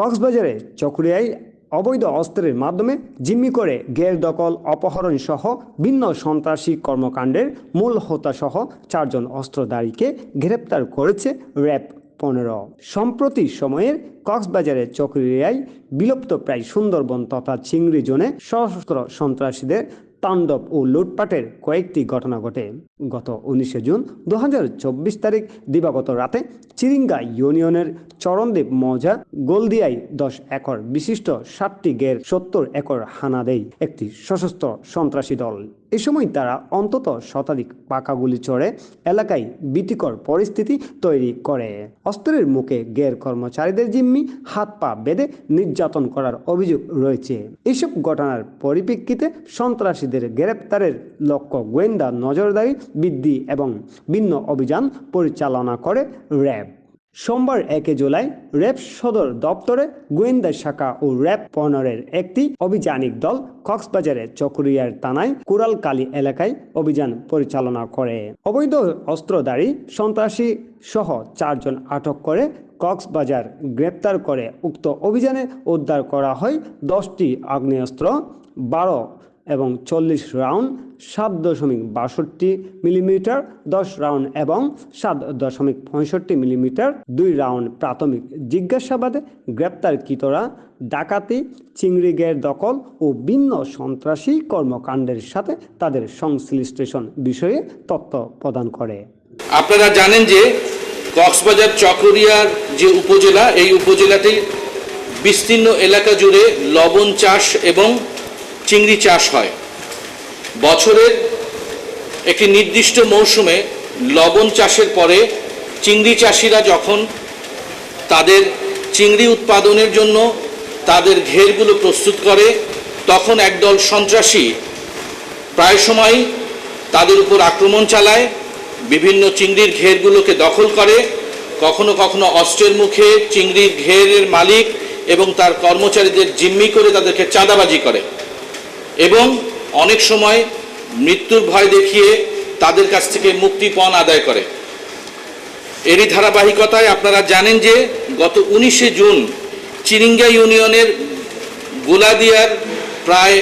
কক্সবাজারে চকরিয়ায় অবৈধ অস্ত্রের মাধ্যমে জিম্মি করে গের দখল, অপহরণ সহ ভিন্ন সন্ত্রাসী কর্মকাণ্ডের মূল হোতা সহ চারজন অস্ত্রধারীকে গ্রেপ্তার করেছে র্যাব পনেরো। সম্প্রতি সময়ের কক্সবাজারের চকরিয়ায় বিলুপ্ত প্রায় সুন্দরবন তথা চিংড়ি জোনে সশস্ত্র সন্ত্রাসীদের তাণ্ডব ও লুটপাটের কয়েকটি ঘটনা ঘটে। গত উনিশে জুন দু হাজার চব্বিশ তারিখ দিবাগত রাতে চিরিঙ্গা ইউনিয়নের চরণদ্বীপ মৌজা গোলদিয়ায় দশ একর বিশিষ্ট সাতটি গের সত্তর একর হানা দেয় একটি সশস্ত্র সন্ত্রাসী দল। এ সময় তারা অন্তত শতাধিক পাকা গুলি চড়ে এলাকায় ভীতিকর পরিস্থিতি তৈরি করে। অস্ত্রের মুখে গের কর্মচারীদের জিম্মি, হাত পা বেঁধে নির্যাতন করার অভিযোগ রয়েছে। এসব ঘটনার পরিপ্রেক্ষিতে সন্ত্রাসীদের গ্রেপ্তারের লক্ষ্য গোয়েন্দা নজরদারি বৃদ্ধি এবং ভিন্ন অভিযান পরিচালনা করে র্যাব। সোমবার একে জুলাই র্যাব সদর দপ্তরে গোয়েন্দা শাখা ও র্যাব পনেরের একটি অভিযানিক দল কক্সবাজারের চকরিয়ার থানায় কুড়ালকালী এলাকায় অভিযান পরিচালনা করে। অবৈধ অস্ত্রধারী সন্ত্রাসী সহ চারজন আটক করে কক্সবাজার গ্রেপ্তার করে। উক্ত অভিযানে উদ্ধার করা হয় দশটি আগ্নেয়াস্ত্র, বারো এবং চল্লিশ রাউন্ড সাত দশমিক বাষট্টি মিলিমিটার, দশ রাউন্ড এবং সাত দশমিক পঁয়ষট্টি মিলিমিটার, দুই রাউন্ড প্রাথমিক জিজ্ঞাসাবাদে গ্রেপ্তারকৃতরা ডাকাতি, চিংড়িগের দখল ও ভিন্ন সন্ত্রাসী কর্মকাণ্ডের সাথে তাদের সংশ্লিষ্টেশন বিষয়ে তথ্য প্রদান করে। আপনারা জানেন যে কক্সবাজার চকরিয়ার যে উপজেলা, এই উপজেলাটি বিস্তীর্ণ এলাকা জুড়ে লবণ চাষ এবং চিংড়ি চাষ হয়। বছরের একটি নির্দিষ্ট মৌসুমে লবণ চাষের পরে চিংড়ি চাষিরা যখন তাদের চিংড়ি উৎপাদনের জন্য তাদের ঘেরগুলো প্রস্তুত করে, তখন একদল সন্ত্রাসী প্রায় সময় তাদের উপর আক্রমণ চালায়, বিভিন্ন চিংড়ির ঘেরগুলোকে দখল করে। কখনো কখনো অস্ত্রের মুখে চিংড়ির ঘেরের মালিক এবং তার কর্মচারীদের জিম্মি করে তাদেরকে চাঁদাবাজি করে। এবং অনেক সময় মৃত্যুর ভয় দেখিয়ে তাদের কাছ থেকে মুক্তিপণ আদায় করে। এরই ধারাবাহিকতায় আপনারা জানেন যে গত উনিশে জুন চিরিঙ্গা ইউনিয়নের গোলাদিয়ার প্রায়